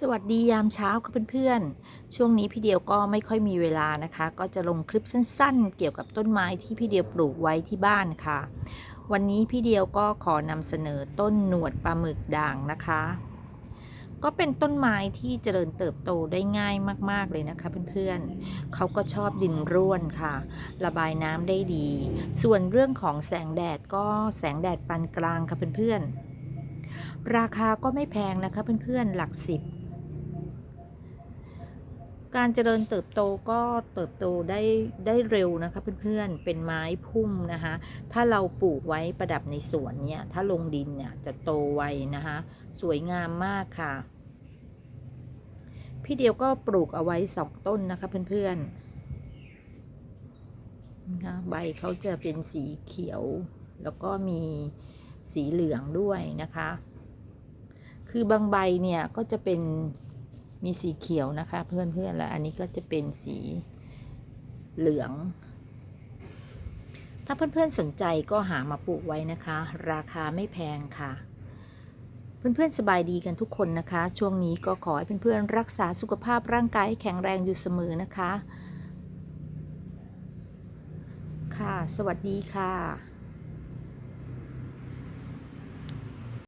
สวัสดียามเช้าค่ะเพื่อนๆ ช่วงนี้พี่เดียวก็ไม่ค่อยมีเวลานะคะ ก็จะลงคลิปสั้นๆ เกี่ยวกับต้นไม้ที่พี่เดียวปลูกไว้ที่บ้านค่ะ วันนี้พี่เดียวก็ขอนำเสนอต้นหนวดปลาหมึกด่างนะคะ ก็เป็นต้นไม้ที่เจริญเติบโตได้ง่ายมากๆเลยนะคะเพื่อนๆ เขาก็ชอบดินร่วนค่ะ ระบายน้ำได้ดี ส่วนเรื่องของแสงแดดก็แสงแดดปานกลางค่ะเพื่อนๆ ราคาก็ไม่แพงนะคะเพื่อนๆ หลักสิบ การเจริญเติบโตก็เติบโตได้ได้เร็วนะคะเพื่อนๆ เป็นไม้พุ่มนะคะ ถ้าเราปลูกไว้ประดับในสวนเนี่ย ถ้าลงดินเนี่ยจะโตไวนะคะ สวยงามมากค่ะ พี่เดียวก็ปลูกเอาไว้สองต้นนะคะเพื่อนๆนะคะใบเขาจะเป็นสีเขียว แล้วก็มีสีเหลืองด้วยนะคะ คือบางใบเนี่ยก็จะเป็น มีสีเขียวนะคะ เพื่อนๆแล้วอันนี้ก็จะเป็นสีเหลือง ถ้าเพื่อนๆสนใจก็หามาปลูกไว้นะคะ ราคาไม่แพงค่ะ เพื่อนๆสบายดีกันทุกคนนะคะ ช่วงนี้ก็ขอให้เพื่อนๆรักษาสุขภาพร่างกายให้แข็งแรงอยู่เสมอนะคะ ค่ะ สวัสดีค่ะ